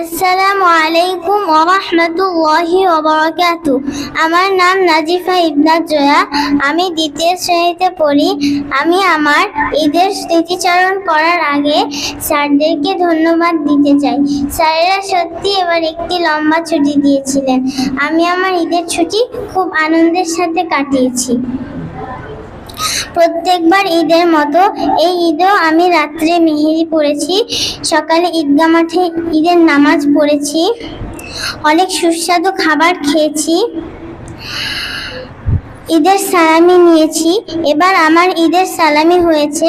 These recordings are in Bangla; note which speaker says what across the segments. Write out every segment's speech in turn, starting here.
Speaker 1: আসসালামু আলাইকুম ওরহমতুল্লাহি ওবরাকাতু আমার নাম নাজিফা ইবনাত জয়া। আমি দ্বিতীয় শ্রেণীতে পড়ি। আমি আমার ঈদের স্মৃতিচারণ করার আগে স্যারদেরকে ধন্যবাদ দিতে চাই। স্যারেরা সত্যি এবার একটি লম্বা ছুটি দিয়েছিলেন। আমি আমার ঈদের ছুটি খুব আনন্দের সাথে কাটিয়েছি। প্রত্যেকবার ঈদের মতো এই ঈদেও আমি রাত্রে মেহেরি পড়েছি। সকালে ঈদগা মাঠে ঈদের নামাজ পড়েছি। অনেক সুস্বাদু খাবার খেয়েছি। ঈদের সালামি নিয়েছি। এবার আমার ঈদের সালামি হয়েছে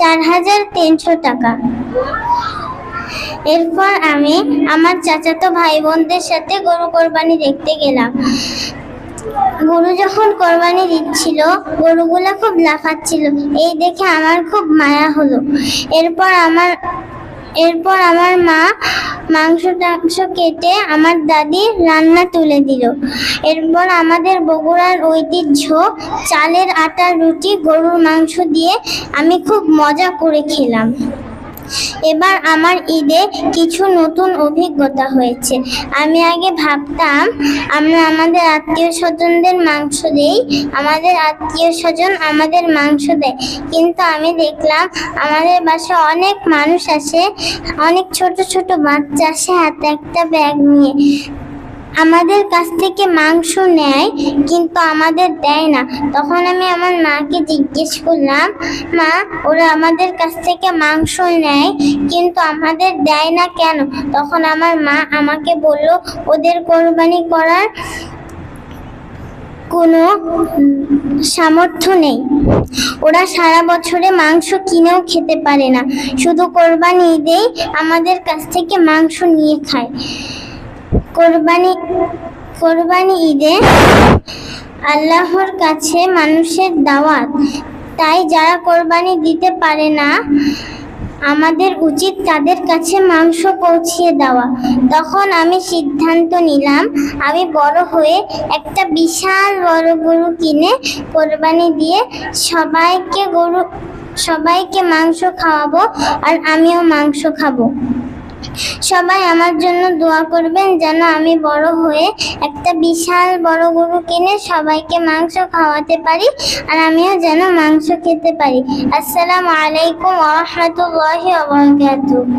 Speaker 1: চার হাজার তিনশো টাকা। এরপর আমি আমার চাচাতো ভাই বোনদের সাথে গরু কোরবানি দেখতে গেলাম। গরু যখন কোরবানি দিচ্ছিল, গরুগুলো খুব লাফাচ্ছিল। এই দেখে আমার খুব মায়া হলো। এরপর আমার এরপর আমার মা মাংস টাংস কেটে আমার দাদি রান্না তুলে দিল। এরপর আমাদের বগুড়ার ঐতিহ্য, চালের আটার রুটি, গরুর মাংস দিয়ে আমি খুব মজা করে খেলাম। এবার আমার ঈদে কিছু নতুন অভিজ্ঞতা হয়েছে। আমি আগে ভাবতাম, আমরা আমাদের আত্মীয় স্বজনদের মাংস দেই, আমাদের আত্মীয় স্বজন আমাদের মাংস দেয়। কিন্তু আমি দেখলাম, আমাদের বাসায় অনেক মানুষ আসে, অনেক ছোট ছোট বাচ্চা আসে হাতে একটা ব্যাগ নিয়ে। আমাদের কাছ থেকে মাংস নেয়, কিন্তু আমাদের দেয় না। তখন আমি আমার মাকে জিজ্ঞেস করলাম, মা, ওরা আমাদের কাছ থেকে মাংস নেয়, কিন্তু আমাদের দেয় না কেন? তখন আমার মা আমাকে বলল, ওদের কোরবানি করার কোনো সামর্থ্য নেই। ওরা সারা বছরে মাংস কিনেও খেতে পারে না। শুধু কোরবানি ঈদেই আমাদের কাছ থেকে মাংস নিয়ে খায়। কোরবানি কোরবানি ঈদে আল্লাহর কাছে মানুষের দাওয়াত। তাই যারা কোরবানি দিতে পারে না, আমাদের উচিত তাদের কাছে মাংস পৌঁছিয়ে দেওয়া। তখন আমি সিদ্ধান্ত নিলাম, আমি বড় হয়ে একটা বিশাল বড় গরু কিনে কোরবানি দিয়ে সবাইকে গরু, সবাইকে মাংস খাওয়াবো আর আমিও মাংস খাব। সবাই আমার জন্য দোয়া করবেন যেন আমি বড় হয়ে একটা বিশাল বড় গরু কিনে সবাইকে মাংস খাওয়াতে পারি আর আমিও যেন মাংস খেতে পারি। আসসালামু আলাইকুম ওয়া রাহমাতুল্লাহি ওয়া বারাকাতুহু।